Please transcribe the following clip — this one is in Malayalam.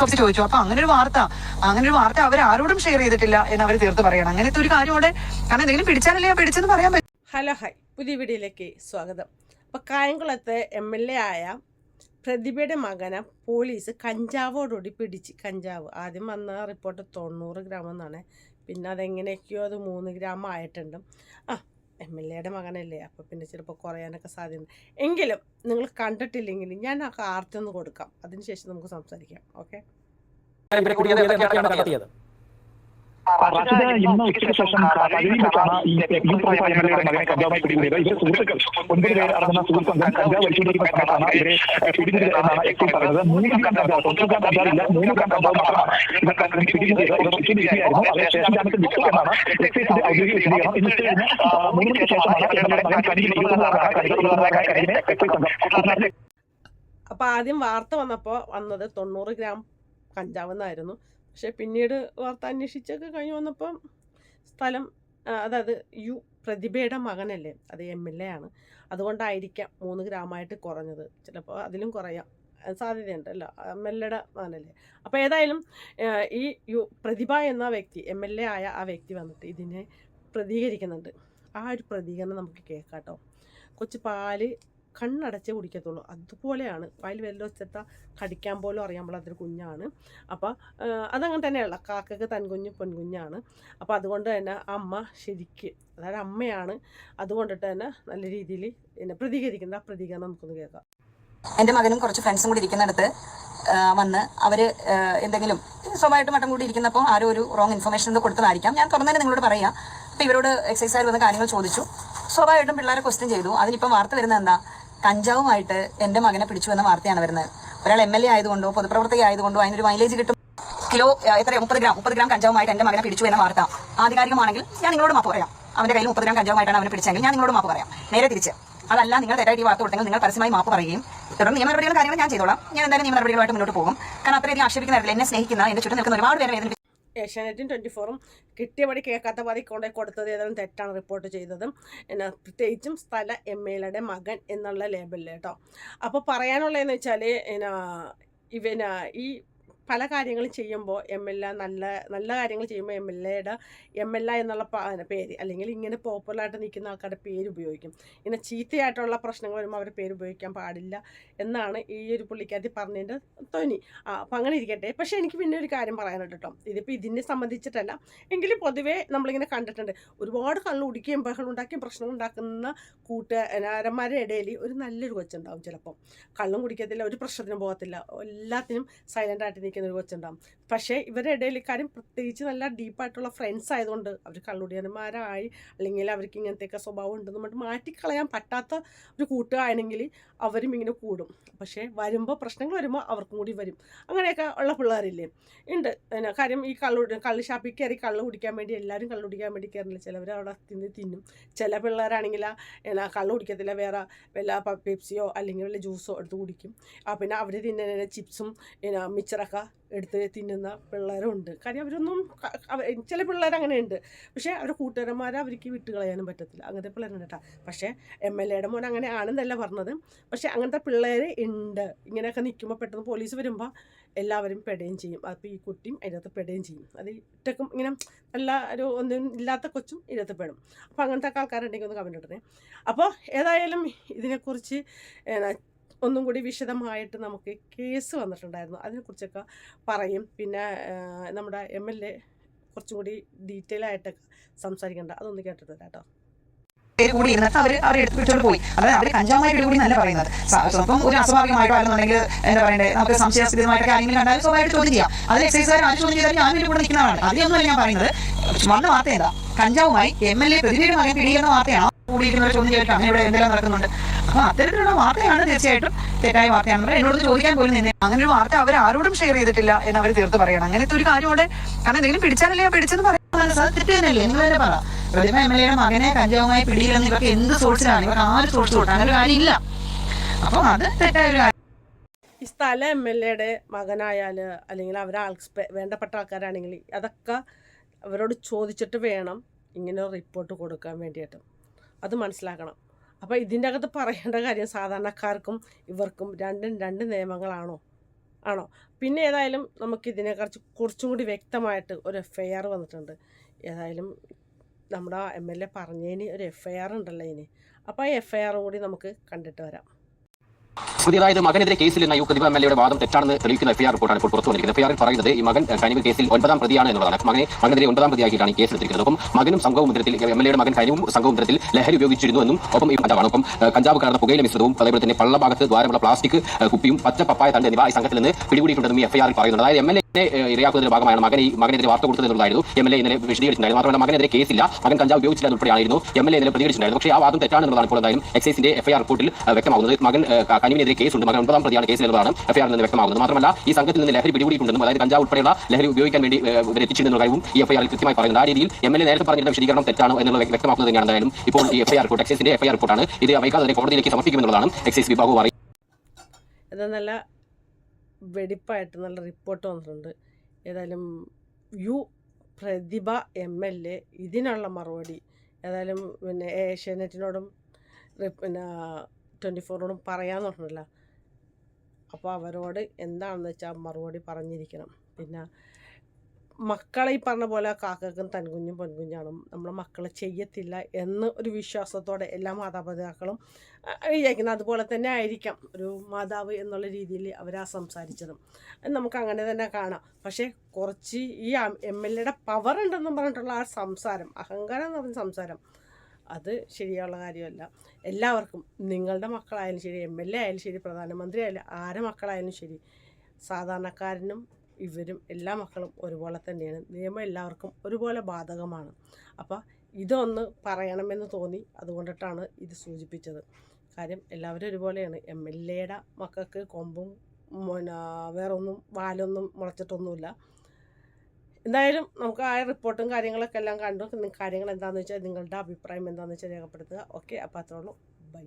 കുറച്ച് ചോദിച്ചു. അപ്പൊ അങ്ങനെ ഒരു വാർത്ത അങ്ങനെ ഒരു വാർത്ത അവർ ആരോടും ഷെയർ ചെയ്തിട്ടില്ല എന്ന് അവർ തീർത്ത് പറയണം. അങ്ങനത്തെ ഒരു കാര്യം അവിടെ കാരണം എന്തെങ്കിലും പിടിച്ചാലല്ലേ പിടിച്ചെന്ന് പറയാൻ പറ്റും. Hello hi. പുതിയ വീഡിയോയിലേക്ക് സ്വാഗതം. അപ്പൊ കായംകുളത്ത് എം എൽ എ ആയ പ്രതിഭയുടെ മകനെ പോലീസ് കഞ്ചാവോടുകൂടി പിടിച്ച്. കഞ്ചാവ്. ആദ്യം വന്ന റിപ്പോർട്ട് തൊണ്ണൂറ് ഗ്രാം എന്നാണ്. പിന്നെ അതെങ്ങനെയൊക്കെയോ അത് മൂന്ന് ഗ്രാം ആയിട്ടുണ്ട്. ആ എം എൽ എയുടെ മകനല്ലേ അപ്പോൾ പിന്നെ ചിലപ്പോൾ കുറയാനൊക്കെ സാധ്യത. എങ്കിലും നിങ്ങൾ കണ്ടിട്ടില്ലെങ്കിൽ ഞാൻ ആ ഒന്ന് കൊടുക്കാം. അതിനുശേഷം നമുക്ക് സംസാരിക്കാം. ഓക്കെ? റാഷിദ് ഇന്ന് ഉച്ചയ്ക്ക് ശേഷം വെച്ചാണ് ഈ യൂത്ത് പ്രൊഫൈൽ എം എൽ എയുടെ മകനെ കഞ്ചാവുമായി പിടികൂടിയത് ഇവരെ സുഹൃത്തുക്കൾ ഒൻപത് പേർ അടങ്ങുന്ന സുഹൃത്ത് സംഘം കഞ്ചാവ് വലിച്ചുകൊണ്ടിരിക്കുന്ന സമയത്താണ് ഇവരെ പിടികൂടിയത് എന്നാണ് എക്സൈസ് പറയുന്നത്. മൂന്ന് ഗ്രാം കഞ്ചാവ് തൊണ്ണൂറ് ഗ്രാം കഞ്ചാവില്ല മൂന്ന് ഗ്രാം കഞ്ചാവ് മാത്രമാണ്. ഇവർ പിടികൂടിയത് ഇവർ പിടിച്ചിരിക്കുകയായിരുന്നു. അവരെ സ്റ്റേഷൻ ജാമ്യത്തിൽ വിട്ടു എന്നാണ് എക്സൈസിന്റെ ഔദ്യോഗിക വിശദീകരണം. ഇന്ന് ഉച്ചകഴിഞ്ഞ് മൂന്ന് മണിക്ക് ശേഷമാണ് എം എൽ എയുടെ മകൻ ഇരുപത്തിനാറാണ് എക്സൈസ് സംഘം. കുട്ടനാട്ടിലെ അപ്പോൾ ആദ്യം വാർത്ത വന്നപ്പോൾ വന്നത് തൊണ്ണൂറ് ഗ്രാം കഞ്ചാവ് എന്നായിരുന്നു പക്ഷേ പിന്നീട് വാർത്ത അന്വേഷിച്ചൊക്കെ കഴിഞ്ഞ് വന്നപ്പം സ്ഥലം അതായത് യു പ്രതിഭയുടെ മകനല്ലേ അത് എം എൽ എ ആണ്. അതുകൊണ്ടായിരിക്കാം മൂന്ന് ഗ്രാമായിട്ട് കുറഞ്ഞത്. ചിലപ്പോൾ അതിലും കുറയാം. സാധ്യതയുണ്ട് സാധ്യതയുണ്ടല്ലോ എം എൽ എയുടെ മകനല്ലേ. അപ്പോൾ ഏതായാലും ഈ യു പ്രതിഭ എന്ന വ്യക്തി എം എൽ എ ആയ ആ വ്യക്തി വന്നിട്ട് ഇതിനെ പ്രതികരിക്കുന്നുണ്ട്. ആ ഒരു പ്രതികരണം നമുക്ക് കേൾക്കാം കേട്ടോ. കൊച്ചു പാൽ കണ്ണടച്ച് കുടിക്കത്തുള്ളൂ. അതുപോലെയാണ് വായിൽ വെല്ലൊച്ചത്ത കടിക്കാൻ പോലും അറിയാൻ പാടാത്തൊരു കുഞ്ഞാണ്. അപ്പോൾ അതങ്ങനെ തന്നെയുള്ള കാക്കക്ക് തൻകുഞ്ഞ് പൊൻകുഞ്ഞാണ് അപ്പോൾ അതുകൊണ്ട് തന്നെ അമ്മ ശരിക്ക് അതായത് അമ്മയാണ് അതുകൊണ്ടിട്ട് തന്നെ നല്ല രീതിയിൽ പിന്നെ പ്രതികരിക്കുന്ന ആ പ്രതികരണം നമുക്കൊന്ന് കേൾക്കാം. എന്റെ മകനും കുറച്ച് ഫ്രണ്ട്സും കൂടി ഇരിക്കുന്നിടത്ത് വന്ന് അവർ എന്തെങ്കിലും സ്വഭാവമായിട്ട് മട്ടം കൂടി ഇരിക്കുന്നപ്പോൾ ആരോ ഒരു റോങ് ഇൻഫർമേഷൻ കൊടുത്തതായിരിക്കാം ഞാൻ തുറന്നു തന്നെ നിങ്ങളോട് പറയാം. അപ്പോൾ ഇവരോട് എക്സൈസ് വന്ന് കാര്യങ്ങൾ ചോദിച്ചു. സ്വാഭാവികമായിട്ടും പിള്ളേരെ ക്വസ്റ്റ്യൻ ചെയ്തു. അതിനിപ്പം വാർത്ത വരുന്നത് എന്താ? കഞ്ചാവുമായിട്ട് എന്റെ മകനെ പിടിച്ചു എന്ന വാർത്തയാണ് വരുന്നത്. ഒരാൾ എം എൽ എ ആയതുകൊണ്ടോ പൊതുപ്രവർത്തക ആയതുകൊണ്ടോ അതിനൊരു മൈലേജ് കിട്ടും കിലോ എത്ര മുപ്പത് ഗ്രാം മുപ്പത് ഗ്രാം കഞ്ചാവുമായിട്ട് എന്റെ മകനെ പിടിച്ചു എന്ന വാർത്ത ആധികാരികമാണെങ്കിൽ ഞാൻ നിങ്ങളോട് മാപ്പ് പറയാം. അവന്റെ കയ്യിൽ മുപ്പത് ഗ്രാം കഞ്ചാവുമായിട്ടാണ് അവനെ പിടിച്ചെങ്കിൽ ഞാൻ നിങ്ങളോട് മാപ്പ് പറയാം. നേരെ തിരിച്ച്. അതല്ല നിങ്ങൾ തെറ്റായിട്ട് ഈ വാർത്ത കൊടുത്തെങ്കിൽ നിങ്ങൾ പരസ്യമായി മാപ്പ് പറയുകയും തുടർന്ന് നിയമ നടപടികളും കാര്യങ്ങൾ ഞാൻ ചെയ്തോളാം. ഞാൻ എന്തായാലും നിയമ നടപടികളുമായിട്ട് മുന്നോട്ട് പോകും. കാരണം അത്രയധികം ആക്ഷേപിക്കുന്നവരില്ല എന്നെ സ്നേഹിക്കുന്ന എന്റെ ചുറ്റും നിൽക്കുന്ന ഒരുപാട് പേരെ വേദനിപ്പിച്ച ഏഷ്യാനെറ്റും ട്വന്റി ഫോറും കിട്ടിയപടി കേൾക്കാത്ത പതി കൊണ്ടേ കൊടുത്തത് ഏതായാലും തെറ്റാണ് റിപ്പോർട്ട് ചെയ്തതും. എന്നാ പ്രത്യേകിച്ചും സ്ഥല എം എയുടെ മകൻ എന്നുള്ള ലേബലിൽ കേട്ടോ. അപ്പോൾ പറയാനുള്ളതെന്ന് വെച്ചാൽ എന്നാ ഇവന ഈ പല കാര്യങ്ങളും ചെയ്യുമ്പോൾ എം എൽ എ നല്ല നല്ല കാര്യങ്ങൾ ചെയ്യുമ്പോൾ എം എൽ എയുടെ എം എൽ എ എന്നുള്ള പേര് അല്ലെങ്കിൽ ഇങ്ങനെ പോപ്പുലറായിട്ട് നിൽക്കുന്ന ആൾക്കാരുടെ പേര് ഉപയോഗിക്കും. ഇങ്ങനെ ചീത്തയായിട്ടുള്ള പ്രശ്നങ്ങൾ വരുമ്പോൾ അവരുടെ പേര് ഉപയോഗിക്കാൻ പാടില്ല എന്നാണ് ഈ ഒരു പുള്ളിക്കാരി പറഞ്ഞതിന്റെ തോന്നി അപ്പം അങ്ങനെ ഇരിക്കട്ടെ. പക്ഷേ എനിക്ക് പിന്നെ ഒരു കാര്യം പറയാനുണ്ട് കേട്ടോ. ഇതിപ്പോൾ ഇതിനെ സംബന്ധിച്ചിട്ടല്ല. എങ്കിലും പൊതുവേ നമ്മളിങ്ങനെ കണ്ടിട്ടുണ്ട്. ഒരുപാട് കള്ളു കുടിക്കുകയും ബഹളം ഉണ്ടാക്കിയും പ്രശ്നങ്ങൾ ഉണ്ടാക്കുന്ന കൂട്ടുകാരന്മാരുടെ ഇടയിൽ ഒരു നല്ലൊരു കൊച്ചുണ്ടാവും ചിലപ്പം. കള്ളും കുടിക്കത്തില്ല ഒരു പ്രശ്നത്തിനും പോകത്തില്ല. എല്ലാത്തിനും സൈലന്റ് ആയിട്ട് നിൽക്കുന്ന ഒരു കൊച്ചുണ്ടാവും. പക്ഷേ ഇവരുടെ ഇടയിൽ കാര്യം പ്രത്യേകിച്ച് നല്ല ഡീപ്പായിട്ടുള്ള ഫ്രണ്ട്സ് ആയതുകൊണ്ട് അവർ കള്ളുടിയന്മാരായി അല്ലെങ്കിൽ അവർക്ക് ഇങ്ങനത്തെയൊക്കെ സ്വഭാവം ഉണ്ടെന്ന് പറഞ്ഞിട്ട് മാറ്റിക്കളയാൻ പറ്റാത്ത ഒരു കൂട്ടുകാരാണെങ്കിൽ അവരും ഇങ്ങനെ കൂടും. പക്ഷേ വരുമ്പോൾ പ്രശ്നങ്ങൾ വരുമ്പോൾ അവർക്കും കൂടി വരും. അങ്ങനെയൊക്കെ ഉള്ള പിള്ളേരില്ലേ? ഉണ്ട്. കാര്യം ഈ കള്ളു കള്ള് ഷാപ്പിൽ കയറി കള്ള് കുടിക്കാൻ വേണ്ടി എല്ലാവരും കള്ള് കുടിക്കാൻ വേണ്ടി കയറില്ല ചിലവർ അവിടെ തിന്ന് തിന്നും. ചില പിള്ളേരാണെങ്കിൽ എന്നാ കള്ള് കുടിക്കത്തില്ല. വേറെ വല്ല പെപ്സിയോ അല്ലെങ്കിൽ വല്ല ജ്യൂസോ എടുത്ത് കുടിക്കും. പിന്നെ അവർ തിന്നുന്ന ചിപ്സും പിന്നെ മിച്ചറൊക്കെ എടുത്ത് തിന്നുന്ന പിള്ളേരും ഉണ്ട് കാര്യം അവരൊന്നും ചില പിള്ളേർ അങ്ങനെ ഉണ്ട് പക്ഷേ അവരുടെ കൂട്ടുകാരന്മാരെ അവർക്ക് വിട്ട് കളയാനും പറ്റത്തില്ല. അങ്ങനത്തെ പിള്ളേരുണ്ട് കേട്ടോ. പക്ഷേ എം എൽ എയുടെ മോൻ അങ്ങനെ ആണെന്നല്ല പറഞ്ഞത്. പക്ഷേ അങ്ങനത്തെ പിള്ളേർ ഉണ്ട്. ഇങ്ങനെയൊക്കെ നിൽക്കുമ്പോൾ പെട്ടെന്ന് പോലീസ് വരുമ്പോൾ എല്ലാവരും പെടുകയും ചെയ്യും. അപ്പോൾ ഈ കുട്ടിയും അതിനകത്ത് പെടുകയും ചെയ്യും. അത് ഇട്ടക്കും ഇങ്ങനെ നല്ല ഒരു ഒന്നും ഇല്ലാത്ത കൊച്ചും ഇതിനകത്ത് പെടും. അപ്പോൾ അങ്ങനത്തെ ആൾക്കാരുണ്ടെങ്കിൽ ഒന്ന് കമന്റ് ഇടണേ. അപ്പോൾ ഏതായാലും ഇതിനെക്കുറിച്ച് ഒന്നും കൂടി വിശദമായിട്ട് നമുക്ക് കേസ് വന്നിട്ടുണ്ടായിരുന്നു. അതിനെക്കുറിച്ചൊക്കെ പറയും. പിന്നെ നമ്മുടെ എം എൽ എ കുറച്ചും കൂടി ഡീറ്റെയിൽ ആയിട്ടൊക്കെ സംസാരിക്കേണ്ട. അതൊന്ന് കേട്ടിട്ട് കേട്ടോ പേര് കൂടി ഇരുന്നിട്ട് അവർ അവരെ എടുത്ത് വിട്ടുകൊണ്ട് പോയി. അതായത് അവർ കഞ്ചാവുമായി കൂടി നല്ല പറയുന്നത്. സ്വല്പം ഒരു അസ്വാഭാവികമായിട്ടോ അല്ലെന്നുണ്ടെങ്കിൽ എന്താ പറയണ്ടേ നമുക്ക് സംശയാസ്പദമായിട്ടൊക്കെ കാര്യങ്ങൾ കണ്ടാൽ സ്വാഭാവികമായിട്ട് ചോദ്യം ചെയ്യാം. അത് എക്സൈസുകാർ ആര് ചോദ്യം ചെയ്താലും ഇതിന്റെ കൂടെ നിൽക്കുന്നതാണ് അതിലൊന്നുമല്ല ഞാൻ പറയുന്നത്. വന്ന വാർത്ത എന്താ? കഞ്ചാവുമായി എം എൽ എ പ്രതിനിധിയുടെ മകൻ പിടിക്കുന്ന വാർത്തയാണോ? കൂടിയിരിക്കുന്നവർ ചോദ്യം ചെയ്തിട്ട് അങ്ങനെ ഇവിടെ എന്തെല്ലാം നടക്കുന്നുണ്ട്? അപ്പൊ അത്തരത്തിലുള്ള വാർത്തയാണ് തീർച്ചയായിട്ടും തെറ്റായ വാർത്തയാണ്. എന്നോട് ചോദിക്കാൻ പോലും നിന്നെ അങ്ങനെ ഒരു വാർത്ത അവർ ആരോടും ഷെയർ ചെയ്തിട്ടില്ല എന്ന് അവർ തീർത്ത് പറയണം. അങ്ങനത്തെ ഒരു കാര്യം അവിടെ കാരണം എന്തെങ്കിലും പിടിച്ചാലല്ലേ പിടിച്ചെന്ന് പറയാൻ തെറ്റുതന്നെയല്ലേ തെറ്റ് തന്നെയല്ലേ? നിങ്ങൾ തന്നെ പറ. പ്രതിമ എം എൽ എയുടെ മകനെ കഞ്ചാവുമായി പിടിയില്ലെന്ന് ഇവർക്ക് എന്ത് സോഴ്സിലാണ് ഇവർക്ക് ആര് സോഴ്സ് തൊട്ട് അങ്ങനെ ഒരു കാര്യമില്ല. അപ്പം അത് തെറ്റായ ഒരു കാര്യം. ഈ സ്ഥല എം എൽ എയുടെ മകനായാൽ അല്ലെങ്കിൽ അവരെ ആൾ വേണ്ടപ്പെട്ട ആൾക്കാരാണെങ്കിൽ അതൊക്കെ അവരോട് ചോദിച്ചിട്ട് വേണം ഇങ്ങനെ റിപ്പോർട്ട് കൊടുക്കാൻ വേണ്ടിയിട്ട്. അത് മനസ്സിലാക്കണം. അപ്പോൾ ഇതിന്റെ അകത്ത് പറയേണ്ട കാര്യം സാധാരണക്കാർക്കും ഇവർക്കും രണ്ടും രണ്ട് നിയമങ്ങളാണോ? ആണോ? പിന്നെ ഏതായാലും നമുക്കിതിനെക്കുറിച്ച് കുറച്ചും കൂടി വ്യക്തമായിട്ട് ഒരു എഫ് ഐ ആർ വന്നിട്ടുണ്ട്. ഏതായാലും നമ്മുടെ എം എൽ എ പറഞ്ഞതിന് ഒരു എഫ് ഐ ആർ ഉണ്ടല്ലോ ഇതിന് അപ്പോൾ ആ എഫ് ഐ ആറും കൂടി നമുക്ക് കണ്ടിട്ട് വരാം. സ്മൃതി അതായത് മകനെതിരെ കേസിൽ എന്ന യുക്തിബ എം എൽ എയുടെ വാദം തെറ്റാണെന്ന് തെളിയിക്കുന്ന എഫ്ഐആർ റിപ്പോർട്ടാണ് ഇപ്പോൾ പുറത്തു വന്നിരിക്കുന്നത്. എഫ്ഐആർ പറയുന്നത് ഈ മകൻ കനിവ് കേസിൽ ഒൻപതാം പ്രതിയാണ് എന്നുള്ളതാണ്. മകനെ മകനെതിരെ ഒൻപതാം പ്രതിയാക്കിയിട്ടാണ് കേസ് എടുത്തിരിക്കുന്നത്. ഒപ്പം മകനും സംഘവും മുദ്രത്തിൽ എം എൽ എയുടെ മകൻ കനിവും സംഘവും മുദ്രത്തിൽ ലഹരി ഉപയോഗിച്ചിരുന്നു എന്നും ഒപ്പം ഈ കഞ്ചാവാണ് ഒപ്പം കഞ്ചാവ് കാരണം പുകയിലെ മിശ്രിതവും അതേപോലെ തന്നെ പള്ളഭാഗത്ത് ദ്വാരമുള്ള പ്ലാസ്റ്റിക് കുപ്പിയും പച്ച പപ്പായ തണ്ട് എന്നിവ ഈ സംഘത്തിൽ നിന്ന് പിടികൂടിയിട്ടുണ്ടെന്നും ഈ എഫ്ഐആറിൽ പറയുന്നുണ്ട്. അതായത് എം എൽ എ ഇരയാക്കുന്നതിന്റെ ഭാഗമായാണ് മകൻ ഈ മകനെതിരെ വാർത്ത കൊടുത്തതെന്നുള്ളതായിരുന്നു എം എൽ എ ഇന്നലെ വിശദീകരിച്ചിട്ടുണ്ടായിരുന്നു. മാത്രമല്ല മകനെതിരെ കേസില്ല. മകൻ കഞ്ചാവ് ഉപയോഗിച്ചില്ല ഉൾപ്പെടെയായിരുന്നു എം എൽ എ ഇന്നലെ പ്രതികരിച്ചിട്ടുണ്ടായിരുന്നു. പക്ഷേ ആ വാദം തെറ്റാണെന്നുള്ളതാണ് ഇപ്പോൾ എന്തായാലും എക്സൈസിന്റെ എഫ്ഐആർ റിപ്പോർട്ടിൽ വ്യക്തമാകുന്നത്. മകൻ കനിവിനെതിരെ കേസുണ്ട്. മകൻ ഒൻപതാം പ്രതിയാണ് കേസിൽ എന്നുള്ളതാണ് എഫ്ഐആറിൽ നിന്ന് വ്യക്തമാകുന്നത്. മാത്രമല്ല ഈ സംഘത്തിൽ നിന്ന് ലഹരി പിടികൂടിയിട്ടുണ്ടെന്നും അതായത് കഞ്ചാവ് ഉൾപ്പെടെയുള്ള ലഹരി ഉപയോഗിക്കാൻ വേണ്ടി ഇവർ കാര്യവും ഈ എഫ്ഐആറിൽ കൃത്യമായി പറയുന്നത് ആ രീതിയിൽ എം എൽ എ നേരത്തെ പറഞ്ഞിരുന്ന വിശദീകരണം തെറ്റാണ് എന്നുള്ളത് വ്യക്തമാക്കുന്നത് തന്നെയാണ് ഇപ്പോൾ ഈ എഫ്ഐആർ റിപ്പോർട്ട്. എക്സൈസിന്റെ എഫ്ഐആർ റിപ്പോർട്ടാണ്. ഇത് വൈകാതെ കോടതിയിലേക്ക് സമർപ്പിക്കുമെന്നുള്ളതാണ് എക്സൈസ് വിഭാഗവും നല്ല വെടിപ്പായിട്ട് നല്ല റിപ്പോർട്ട് വന്നിട്ടുണ്ട്. ഏതായാലും U Prathibha M L A ഇതിനുള്ള മറുപടി. ഏതായാലും പിന്നെ ഏഷ്യാനെറ്റിനോടും പിന്നെ ട്വന്റി ഫോറിനോടും പറയാമെന്ന് പറഞ്ഞില്ല. അപ്പോൾ അവരോട് എന്താണെന്ന് വെച്ചാൽ മറുപടി പറഞ്ഞിരിക്കണം. പിന്നെ മക്കളെ ഈ പറഞ്ഞ പോലെ കാക്കക്കും തൻകുഞ്ഞും പൊൻകുഞ്ഞാണ് നമ്മളെ മക്കൾ ചെയ്യത്തില്ല എന്ന് ഒരു വിശ്വാസത്തോടെ എല്ലാ മാതാപിതാക്കളും വിചാരിക്കുന്നത്. അതുപോലെ തന്നെ ആയിരിക്കാം ഒരു മാതാവ് എന്നുള്ള രീതിയിൽ അവരാ സംസാരിച്ചതും. നമുക്ക് അങ്ങനെ തന്നെ കാണാം. പക്ഷേ കുറച്ച് ഈ എം എൽ എയുടെ പവർ ഉണ്ടെന്ന് പറഞ്ഞിട്ടുള്ള ആ സംസാരം അഹങ്കാരം എന്ന് പറഞ്ഞ സംസാരം അത് ശരിയുള്ള കാര്യമല്ല. എല്ലാവർക്കും നിങ്ങളുടെ മക്കളായാലും ശരി എം എൽ എ ആയാലും ശരി പ്രധാനമന്ത്രി ആയാലും ആരെ മക്കളായാലും ശരി സാധാരണക്കാരനും ഇവരും എല്ലാ മക്കളും ഒരുപോലെ തന്നെയാണ്. നിയമം എല്ലാവർക്കും ഒരുപോലെ ബാധകമാണ്. അപ്പോൾ ഇതൊന്ന് പറയണമെന്ന് തോന്നി അതുകൊണ്ടിട്ടാണ് ഇത് സൂചിപ്പിച്ചത്. കാര്യം എല്ലാവരും ഒരുപോലെയാണ്. എം എൽ എയുടെ മക്കൾക്ക് കൊമ്പും പിന്നെ വേറൊന്നും വാലൊന്നും മുളച്ചിട്ടൊന്നുമില്ല. എന്തായാലും നമുക്ക് ആ റിപ്പോർട്ടും കാര്യങ്ങളൊക്കെ എല്ലാം കണ്ടു. കാര്യങ്ങൾ എന്താണെന്ന് വെച്ചാൽ നിങ്ങളുടെ അഭിപ്രായം എന്താണെന്ന് വെച്ചാൽ രേഖപ്പെടുത്തുക. ഓക്കെ അപ്പോൾ അത്രയുള്ളൂ ബൈ.